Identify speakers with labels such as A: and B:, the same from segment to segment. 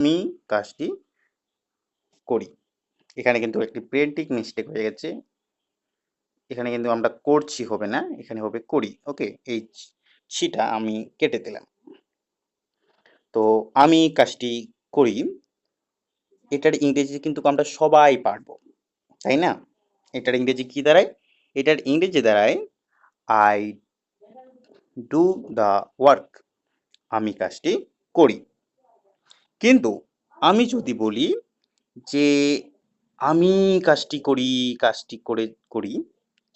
A: আমি কাজটি করি। এখানে কিন্তু একটি প্রিন্টিং মিস্টেক হয়ে গেছে। এখানে কিন্তু আমরা করছি হবে না, এখানে হবে করি। ওকে এই ছিটা আমি কেটে দিলাম। তো আমি কাজটি করি। এটার ইংরেজি কিন্তু আমরা সবাই পারব, তাই না? এটার ইংরেজি কি দাঁড়ায়? এটার ইংরেজি দাঁড়ায় আই ডু দ্য ওয়ার্ক আমি কাজটি করি। কিন্তু আমি যদি বলি যে আমি কাজটি করি, কাজটি করে, করি,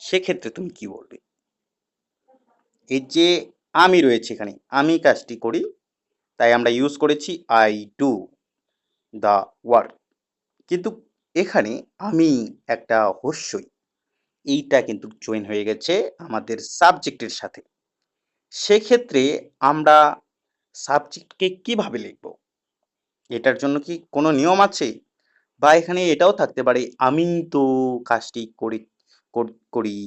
A: সেক্ষেত্রে তুমি কি বলবে? এই যে আমি রয়েছে এখানে, আমি কাজটি করি, তাই আমরা ইউজ করেছি আই ডু দ্য ওয়ার্ক কিন্তু এখানে আমি একটা হস্যই এইটা কিন্তু জয়েন হয়ে গেছে আমাদের সাবজেক্টের সাথে। সেক্ষেত্রে আমরা সাবজেক্টকে কীভাবে লিখব? এটার জন্য কি কোনো নিয়ম আছে? বা এখানে এটাও থাকতে পারে, আমি তো কাজটি করি করি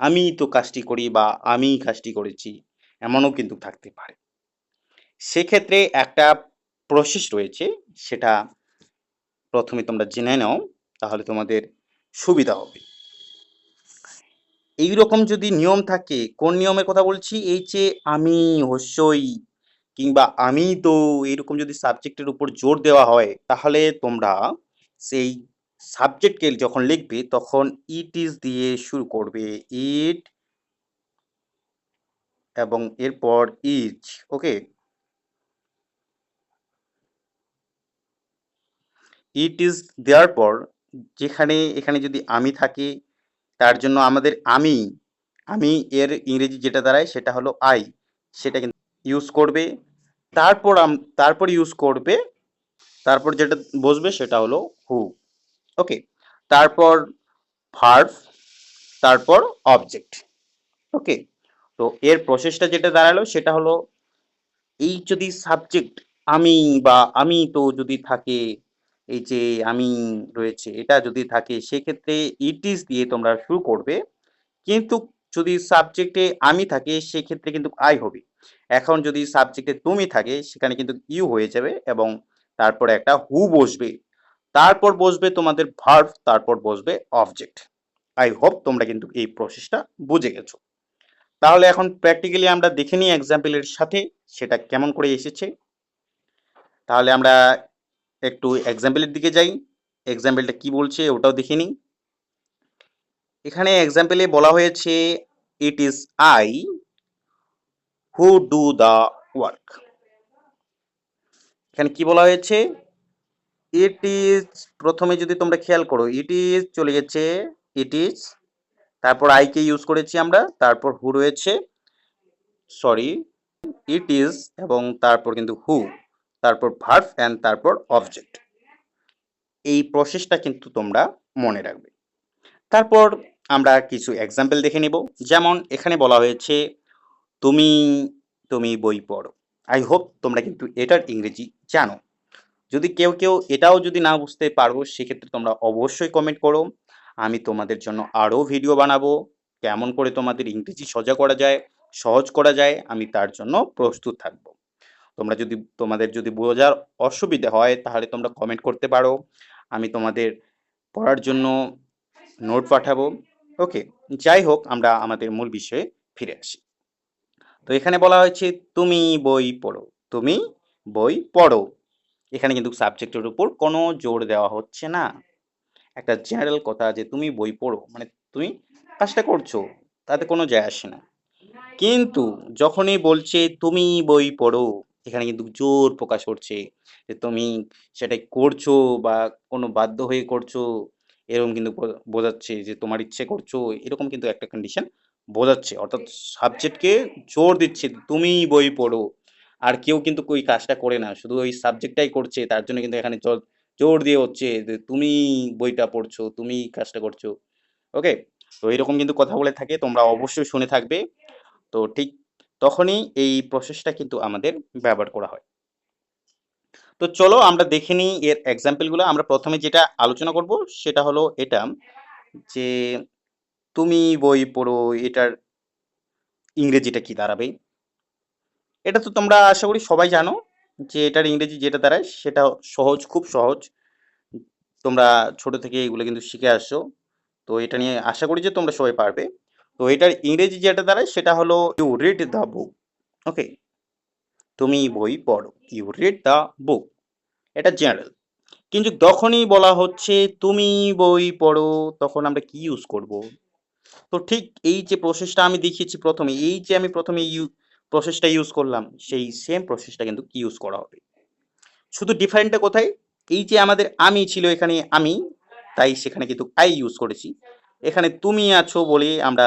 A: আমি তো কাজটি করি বা আমি কাজটি করেছি এমনও কিন্তু থাকতে পারে। সেক্ষেত্রে একটা প্রসেস রয়েছে, সেটা প্রথমে তোমরা জেনে নাও, তাহলে তোমাদের সুবিধা হবে। এই রকম যদি নিয়ম থাকে, কোন নিয়মের কথা বলছি? এই যে, আমি হস্যই কিংবা আমি তো এরকম যদি সাবজেক্টের উপর জোর দেওয়া হয়, তাহলে তোমরা সেই সাবজেক্টকে যখন লিখবে, তখন ইট ইজ দিয়ে শুরু করবে। ইট এবং এরপর ইজ ওকে ইট ইজ দেওয়ার পর যেখানে, এখানে যদি আমি থাকি, তার জন্য আমাদের আমি আমি এর ইংরেজি যেটা দাঁড়ায় সেটা হলো আই সেটা কিন্তু ইউজ করবে, তারপর তারপর ইউজ করবে, তারপর যেটা বসবে সেটা হলো হু ওকে তারপর ভার্ভ তারপর অবজেক্ট ওকে তো এর প্রসেসটা যেটা দাঁড়াল সেটা হলো, এই যদি সাবজেক্ট আমি বা আমি তো যদি থাকে, এই যে আমি রয়েছে, এটা যদি থাকে, সেক্ষেত্রে ইট ইজ দিয়ে তোমরা শুরু করবে, কিন্তু যদি সাবজেক্টে আমি থাকে, সেক্ষেত্রে কিন্তু আই হবে। এখন যদি সাবজেক্টে তুমি থাকে, সেখানে কিন্তু ইউ হয়ে যাবে এবং তারপরে একটা হু বসবে। তারপর বসবে তোমাদের ভার্ভ তারপর বসবে অবজেক্ট আই হোপ তোমরা কিন্তু এই প্রসেসটা বুঝে গেছো। তাহলে এখন প্র্যাকটিক্যালি আমরা দেখে নিই এক্সাম্পলের সাথে, সেটা কেমন করে এসেছে। তাহলে আমরা একটু এক্সাম্পলের দিকে যাই। এক্সাম্পলটা কি বলছে ওটাও দেখে নিই। এখানে এক্সাম্পলে বলা হয়েছে it is I who do the work এখানে কি বলা হয়েছে? ইট ইজ প্রথমে যদি তোমরা খেয়াল করো ইট ইজ চলে গেছে ইট ইজ তারপর আইকে ইউজ করেছি আমরা, তারপর হু রয়েছে সরি ইট ইজ এবং তারপর কিন্তু হু তারপর ভার্ভ অ্যান্ড তারপর অবজেক্ট এই প্রসেসটা কিন্তু তোমরা মনে রাখবে। তারপর আমরা কিছু এক্সাম্পল দেখে নেব। যেমন এখানে বলা হয়েছে, তুমি তুমি বই পড়ো। আই হোপ তোমরা কিন্তু এটার ইংরেজি জানো। যদি কেউ কেউ এটাও যদি না বুঝতে পারো, সেক্ষেত্রে তোমরা অবশ্যই কমেন্ট করো। আমি তোমাদের জন্য আরও ভিডিও বানাবো। কেমন করে তোমাদের ইংরেজি সোজা করা যায়, সহজ করা যায়, আমি তার জন্য প্রস্তুত থাকব। তোমরা যদি, তোমাদের যদি বোঝার অসুবিধা হয়, তাহলে তোমরা কমেন্ট করতে পারো। আমি তোমাদের পড়ার জন্য নোট পাঠাবো। ওকে, যাই হোক, আমরা আমাদের মূল বিষয়ে ফিরে আসি। তো এখানে বলা হয়েছে, তুমি বই পড়ো, তুমি বই পড়ো। এখানে কিন্তু সাবজেক্টের উপর কোনো জোর দেওয়া হচ্ছে না। একটা জেনারেল কথা যে, তুমি বই পড়ো। মানে তুমি কাজটা করছ, তাতে কোনো যায় আসে না। কিন্তু যখনই বলছে, তুমি বই পড়ো, এখানে কিন্তু জোর প্রকাশ করছে যে, তুমি সেটাই করছ বা কোনো বাধ্য হয়ে করছ। এরকম কিন্তু বোঝাচ্ছে যে তোমার ইচ্ছে করছ এরকম কিন্তু একটা কন্ডিশন বোঝাচ্ছে। অর্থাৎ সাবজেক্টকে জোর দিচ্ছে তুমি বই পড়ো। আর কেউ কিন্তু ওই কাজটা করে না। শুধু ওই সাবজেক্টটাই করছে তার জন্য কিন্তু এখানে জোর জোর দিয়ে হচ্ছে যে তুমি বইটা পড়ছো তুমি কাজটা করছ। ওকে তো এরকম কিন্তু কথা বলে থাকে তোমরা অবশ্যই শুনে থাকবে। তো ঠিক তখনই এই প্রসেসটা কিন্তু আমাদের ব্যবহার করা হয়। তো চলো আমরা দেখে নিই এর এক্সাম্পলগুলো আমরা প্রথমে যেটা আলোচনা করব সেটা হলো এটা, যে তুমি বই পড়ো, এটার ইংরেজিটা কি দাঁড়াবে? এটা তো তোমরা আশা করি সবাই জানো যে এটার ইংরেজি যেটা দাঁড়ায় সেটা সহজ, খুব সহজ। তোমরা ছোট থেকে এগুলো কিন্তু শিখে আসছো। তো এটা নিয়ে আশা করি যে তোমরা সবাই পারবে। তো এটার ইংরেজি যেটা দাঁড়ায় সেটা হলো you read the book okay তুমি বই পড়ো। ইউ রিড দ্য বুক এটা জেনারেল কিন্তু যখনই বলা হচ্ছে, তুমি বই পড়ো, তখন আমরা কি ইউজ করব? তো ঠিক এই যে প্রসেসটা আমি দেখিয়েছি প্রথমে, এই যে আমি প্রথমে ইউ প্রসেসটা ইউজ করলাম, সেই সেম প্রসেসটা কিন্তু কি ইউজ করা হবে? শুধু ডিফারেন্টটা কোথায়? এই যে আমাদের আমি ছিল এখানে আমি, তাই সেখানে কিন্তু আই ইউজ করেছি। এখানে তুমি আছো বলে আমরা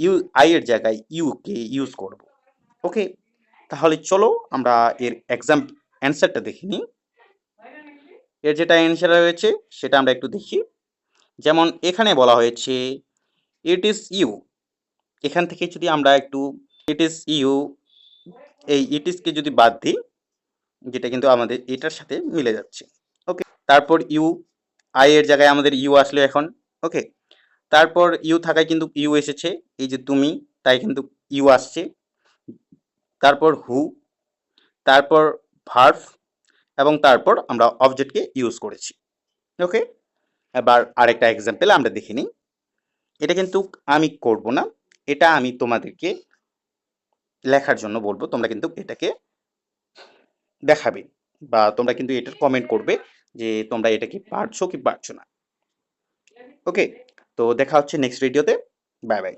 A: ইউ আইয়ের জায়গায় ইউ কে ইউজ করব। ওকে তাহলে চলো আমরা এর এক্সাম অ্যান্সারটা দেখে নিই। এর যেটা অ্যান্সার রয়েছে, সেটা আমরা একটু দেখি। যেমন এখানে বলা হয়েছে ইট ইজ ইউ এখান থেকে যদি আমরা একটু ইট ইজ ইউ এই ইট ইজকে যদি বাদ দিই, যেটা কিন্তু আমাদের এটার সাথে মিলে যাচ্ছে। ওকে তারপর ইউ আই এর জায়গায় আমাদের ইউ আসলো এখন। ওকে তারপর ইউ থাকায় কিন্তু ইউ এসেছে। এই যে তুমি, তাই কিন্তু ইউ আসছে। তারপর হু তারপর ভার্ভ এবং তারপর আমরা অবজেক্টকে ইউজ করেছি। ওকে এবার আরেকটা এক্সাম্পল আমরা দেখে নিই। এটা কিন্তু আমি করব না, এটা আমি তোমাদেরকে লেখার জন্য বলব, তোমরা কিন্তু এটাকে দেখাবে বা তোমরা কিন্তু এটার কমেন্ট করবে যে তোমরা এটা কি পারছ কি পারছ না। ওকে তো দেখা হচ্ছে নেক্সট ভিডিওতে বাই বাই